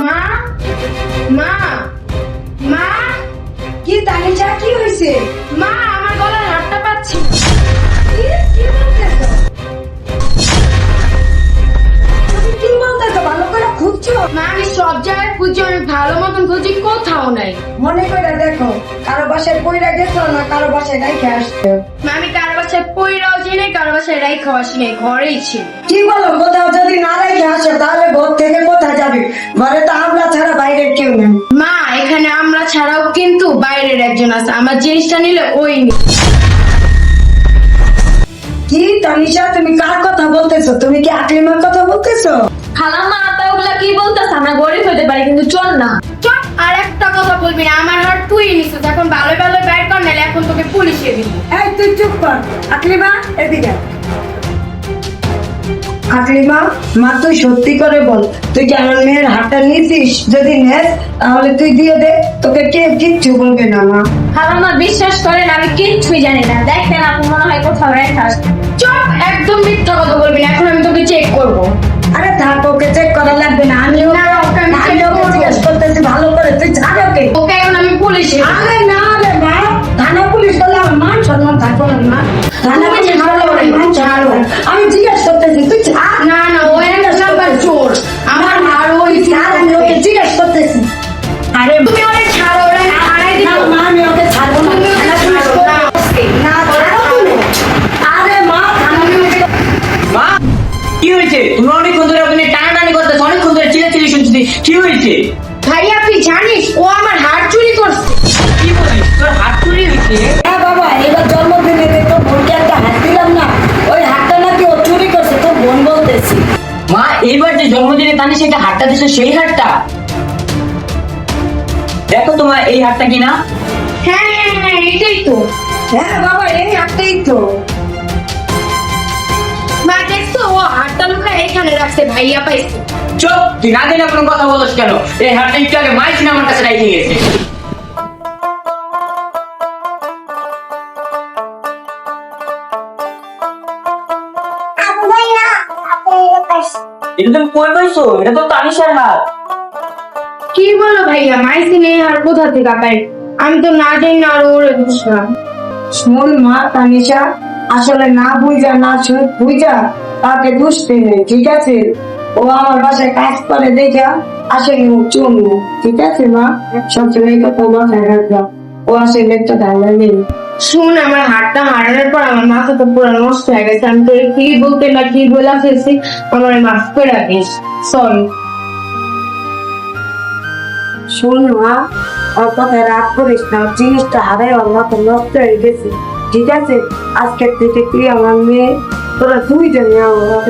মা মা মা কি তানি যা কি হয়েছে মা আমার হাতটা পাচ্ছি খুঁজছো? মা আমি সব জায়গায় খুঁজছি আমি ভালো মতন খুঁজছি কোথাও নাই। মনে করে দেখো কারও বাসায় পইরা গেছো না কারও বাসায় নাই আসছো। মা আমি কারও বাসায় পইরা কারও বাসায় রাইখাও আসি নাই ঘরেই ছিল। কি বলো কোথাও যদি না রেখে আসো তাহলে ঘর থেকে কোথায় যাবে? ঘরে তো আমরা ছাড়া বাইরে কেউ নেই। মা এখানে আমরা ছাড়াও কিন্তু বাইরের একজন আছে। আমার জিনিসটা নিলে ওই নি। কি তানিশা তুমি কার কথা বলতেছো? তুমি কি আকলিমার কথা বলতেছো? খালাম্মা আপা ওগুলা কি বলতেছে? আমরা গরিব হতে পারি কিন্তু চোর না। চুপ আর একটা কথা বলবি না। আমার হার তুই নিছিস। এখন ভালো ভালো ব্যাট কর নাহলে এখন তোকে পুলিশে দিব। এই তুই চুপ কর। আকলিমা, এদিকে আকলিমা, মা, তুই সত্যি করে বল, তুই কি মেয়ের হাতটা নিয়েছিস? যদি নেস, তাহলে তুই দিয়ে দে। তোকে কে কিচ্ছু বলবে না, মা। খালাম্মা বিশ্বাস করেন, আমি কিচ্ছুই জানি না। দেখতেন আপনি মনে হয় কোথাও রেখা চুপ, একদম মিথ্যা কথা বলবি না। এখন আমি তোকে চেক করব। আমার মান সম্মান না বলে আমার মান ছাড়ো। সম্মান আমি জিজ্ঞেস করতেছি তুই না না ও এক নাম্বার চোর। আমার আর ওই ছাড় আমি ওকে জিজ্ঞেস করতেছি। আরে তুমি অনেক ছাড়ো ওরা হারাই না, মা আমি ওকে ছাড়বো না। কি হয়েছে? তুমি অনেকক্ষণ ধরে ওখানে টানাটানি করতেছো অনেকক্ষণ ধরে চিল্লাচিল্লি শুনছি। কি হয়েছে? ভাইয়া তুই জানিস মা এইবার যে জন্মদিনে তানি সেটা হাতটা দিছো সেই হাতটা। দেখো তোমার এই হাতটা কিনা? হ্যাঁ হ্যাঁ হ্যাঁ এটাই তো। হ্যাঁ বাবা এই হাতটাই তো। মা দেখছ ও হারটা লুকা এখানে রাখছে ভাইয়া পাইছে। চুপ তুই না দিলে কোনো কথা বলিস কেন? এই হাতটা একটু আগে মাইছিল আমার কাছে রেখে গেছে। এটা তুমি কই পাইছো? এটা তো তানিশার হাত কি বলো ভাইয়া মাইসি নেই আর কোথা থেকে পাই? আমি তো না জানি না আর ওরে বুঝলাম। শোন মা তানিশা আসলে না বুঝা না শুনে বুঝা তাকে দুষ্টি নেই ঠিক আছে? ও আমার বাসায় কাজ করে দেখা আসলে ও চুন ঠিক আছে মা? সবসময় কথা মাথায় রাখবা। ও আসলে একটা ধারণা নেই শুন, আমার হাতটা হারানোর পর আমার মাথা তো পুরো নষ্ট হয়ে গেছে। আমি তোর কি বলতে না কি বলে ফেলছি আমার মাফ করে রাখিস সরি শোন মা রাগ করিস না জিনিসটা হারাই মাথা নষ্ট হয়ে গেছে। ঠিক আছে? আজকের থেকে তুই আমার মেয়ে, তোরা দুই দুইজনে আমার